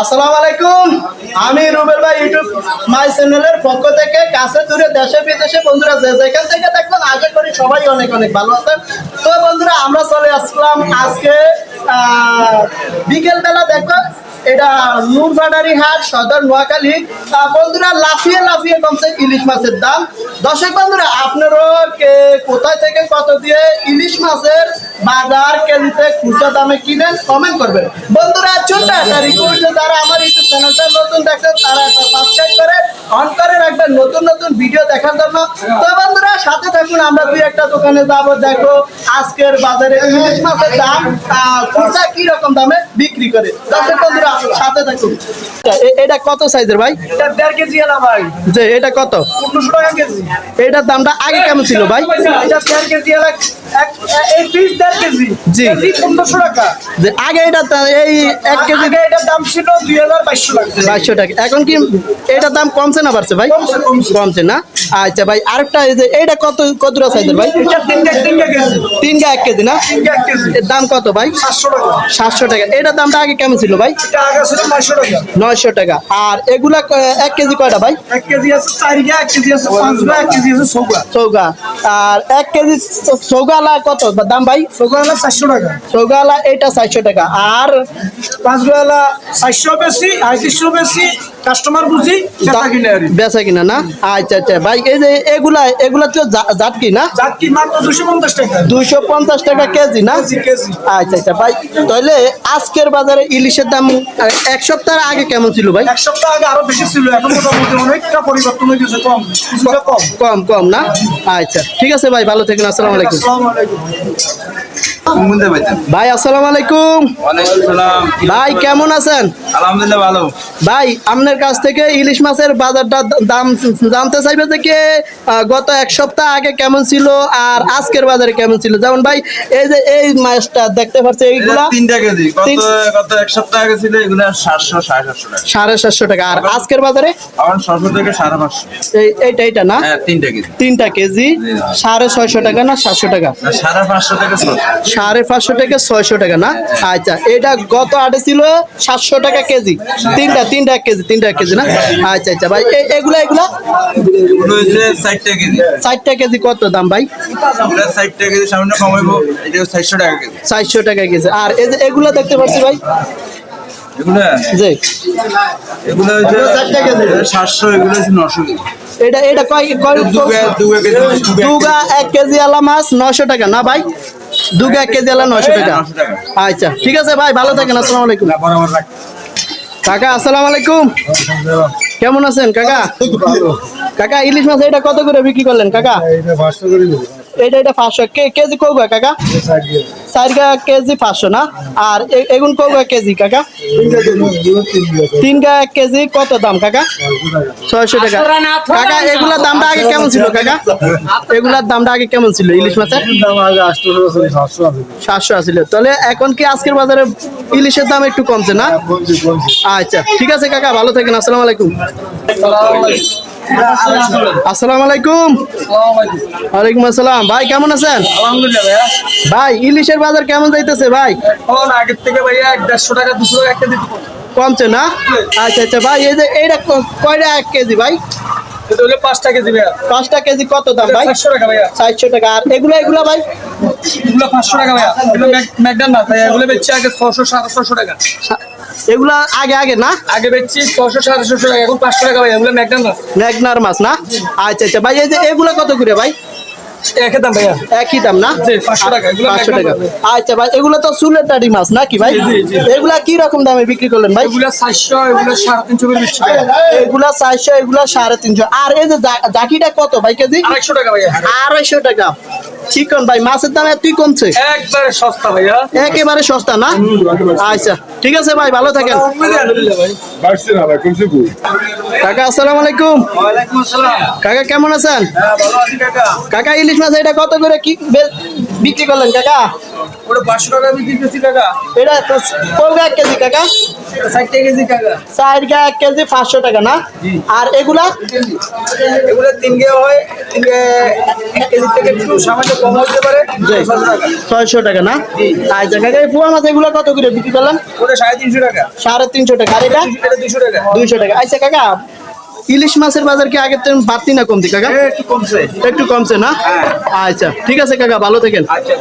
আসসালামু আলাইকুম। আমি রুবেল ভাই ইউটিউব মাই চ্যানেলের পক্ষ থেকে কাছে দূরে দেশে, বিদেশে বন্ধুরা যে যেখান থেকে দেখবেন আশা করি সবাই অনেক অনেক ভালো আছেন। তো বন্ধুরা, আমরা চলে আসলাম আজকে বিকেল বেলা দেখো, এটা নূরবাডারি হাট, সদর নোয়াখালী। বন্ধুরা, লাফিয়ে লাফিয়ে কমছে ইলিশ মাছের দাম। দর্শক বন্ধুরা আপনারও কে কোথায় থেকে কত দিয়ে ইলিশ মাছের বাজার কেজিতে খুচরা দামে কিনেন কমেন্ট করবেন। বন্ধুরা একটা রিকোয়েস্ট যারা আমার ইউটিউব চ্যানেলটা নতুন দেখছেন তারা একটা সাবস্ক্রাইব করে অন করে রাখবেন নতুন নতুন ভিডিও দেখার জন্য। তো বন্ধুরা সাথে থাকুন আমরা দুই একটা দোকানে যাব দেখো আজকের বাজারে ইলিশ মাছের দাম আহ, খুচরা কি রকম দামে বিক্রি করে। দর্শক বন্ধুরা সাথে থাকুন। এটা কত সাইজের ভাই? এটা দেড় কেজি এলা ভাই। যে এটা কত? পনেরোশো টাকা কেজি। এটার দামটা আগে কেমন ছিল ভাই? এটা দেড় কেজি এলা এই পিস দেড় কেজি। জি। পনেরোশো টাকা। আগে এটা এই এক কেজি এটার দাম ছিল দুই হাজার বাইশশো টাকা। বাইশশো টাকা। এখন কি এটার দাম কমছে না বাড়ছে ভাই? কমছে, না? আচ্ছা ভাই আরেকটা এই যে এইটা কত সাইজের ভাই? তিন গা এক কেজি না? এর দাম কত ভাই? সাতশো টাকা। সাতশো টাকা। এটার দামটা আগে কেমন ছিল ভাই? নয়শো টাকা। নয়শো টাকা। আর এগুলা এক কেজি কয়টা ভাই? এক কেজি আছে চার গা এক কেজি আছে পাঁচ গা এক কেজি আছে চৌকা চৌগা আর এক কেজি চ- চৌগালা কত? দাম ভাই? চৌগালা চারশো টাকা। চৌগালা এটা চারশো টাকা। আর পাঁচ গা চারশো বেশি আড়াইশো বেশি কাস্টমার বুঝি বেচা কিনে না? আচ্ছা আচ্ছা। ভাই এই যে এগুলা এগুলা তো জা- জাটকি না? যাক কি মাত্র দুশো পঞ্চাশ টাকা। দুইশো পঞ্চাশ টাকা কেজি না? কেজি আচ্ছা আচ্ছা। ভাই তাহলে আজকের বাজারে ইলিশের দাম এক সপ্তাহ আগে কেমন ছিল ভাই? এক সপ্তাহ আগে আরও বেশি ছিল এখন মোটামুটি অনেকটা পরিবর্তন হয়ে গেছে কম। কিছুটা কম। কম কম না? আচ্ছা। ঠিক আছে ভাই ভালো থাকেন আসসালামু আলাইকুম। আসসালামু ভাই আসসালামু আলাইকুম। ভাই কেমন আছেন? আলহামদুলিল্লাহ ভালো। ভাই আপনার কাছ থেকে ইলিশ মাছের বাজারটা দাম জানতে চাইবে যে কি গত এক সপ্তাহ আগে কেমন ছিল আর আজকের বাজারে কেমন ছিল? যেমন ভাই এই যে এই মাছটা দেখতে পাচ্ছি এইগুলা তিনটা কেজি। গত এক সপ্তাহ আগে ছিল এগুলো সাতশো সাড়ে সাতশো টাকা। সাড়ে সাতশো টাকা। আর আজকের বাজারে? আমার ছশো থেকে সাড়ে পাঁচশো। এই এইটা এইটা না? হ্যাঁ তিনটা কেজি। তিনটা কেজি সাড়ে ছয়শো টাকা না সাতশো টাকা? সাড়ে পাঁচশো থেকে সাড়ে পাঁচশো টাকা ছয়শো টাকা না? আচ্ছা এটা গত আটে ছিল সাতশো টাকা কেজি। তিনটা তিনটা এক কেজি তিনটা এক কেজি না? আচ্ছা আচ্ছা ভাই এগুলা এগুলা? ষাটটা কেজি। কত দাম ভাই? ষাটটা কেজি কমাইবো এটা টাকা কেজি। চারশো টাকা কেজি। আর এই যে এগুলা দেখতে পাচ্ছি ভাই? এগুলো। সাতশো নশো এটা এটা কয় দুগা এক কেজি আলা মাছ নশো টাকা না ভাই? দুগা এক কেজি আলা নয়শো টাকা। আচ্ছা ঠিক আছে ভাই ভালো থাকেন আসসালামু আলাইকুম। কাকা আসসালামু আলাইকুম। কেমন আছেন কাকা? কাকা ইলিশ মাছ এটা কত করে বিক্রি করলেন কাকা? এটা এটা পাঁচশো। কে, কেজি কৌগা কাকা? চারগা কেজি পাঁচশো না? আর এগুন কৌগা কেজি কাকা? তিন এক কেজি কত দাম কাকা? ছয়শো টাকা। কাকা, এগুলার দামটা আগে কেমন ছিল কাকা? এগুলার দামটা আগে কেমন ছিল ইলিশ মাছের? সাতশো আসছিল তাহলে এখন কি আজকের বাজারে ইলিশের দাম একটু কমছে না? আচ্ছা ঠিক আছে কাকা, ভালো থাকেন, আসসালামু আলাইকুম। আসসালামু আলাইকুম। ওয়ালাইকুম আসসালাম। ভাই কেমন আছেন? আলহামদুলিল্লাহ ভাই ইলিশের বাজার কেমন যাইতেছে ভাই? আগের থেকে ভাইয়া এক দেড়শো টাকা দুশো টাকা একটা দিতে কমছে না? আচ্ছা আচ্ছা ভাই এই যে এইটা কয়টা এক কেজি ভাই? পাঁচটা কেজি ভাইয়া। পাঁচটা কেজি কত দাম ভাই? চারশো টাকা ভাইয়া। চারশো টাকা। আর এগুলো এগুলো ভাই? এগুলো পাঁচশো টাকা ভাইয়া। এগুলো ম্যাকডান না ভাইয়া। এগুলো বেচছি আগে ছশো সাড়ে ছশো টাকা। এগুলা আগে আগে না? আগে বেচছি ছশো সাড়ে ছশো টাকা এখন পাঁচশো টাকা এগুলো ম্যাকডান না ম্যাগনার মাছ না? আচ্ছা আচ্ছা ভাই এই যে এগুলো কত করে ভাই? একই দাম ভাইয়া। একই দাম না? জি, 500 টাকা, পাঁচশো টাকা। আচ্ছা ভাই এগুলো তো চুলের টাটি মাছ নাকি ভাই। এগুলা কি রকম দামে বিক্রি করলেন ভাই? এগুলো চারশো এগুলো সাড়ে তিনশো করে এগুলা চারশো এগুলা সাড়ে তিনশো। আর এই যে জাকিটা কত ভাই কেজি? আড়াইশো টাকা ভাইয়া। আড়াইশো টাকা। চিকন ভাই মাছের দাম এতই কমছে একবারে সস্তা ভাইয়া একেবারে সস্তা না? আচ্ছা ঠিক আছে ভাই ভালো থাকেন. কাকা আসসালামু আলাইকুম। কাকা কেমন আছেন? হ্যাঁ কাকা ইলিশ মাছ এটা কত করে কি বিক্রি করলেন কাকা? ওটা পাঁচশো টাকা বিক্রি করছি কাকা। এটা এক কেজি কাকা? চার গা এক কেজি পাঁচশো টাকা না? আর এগুলা? এগুলো তিন গে হয় ছয়শো টাকা। না? পোয়া মাছ এগুলো কত করে বিক্রি করলাম সাড়ে তিনশো টাকা। সাড়ে তিনশো টাকা আর এটা? এটা দুশো টাকা। দুইশো টাকা। আচ্ছা কাকা ইলিশ মাছের বাজার কি আগের থেকে বাড়তি না কমতি কাকা? একটু কমছে। একটু কমছে না? আচ্ছা ঠিক আছে কাকা ভালো থাকেন। আচ্ছা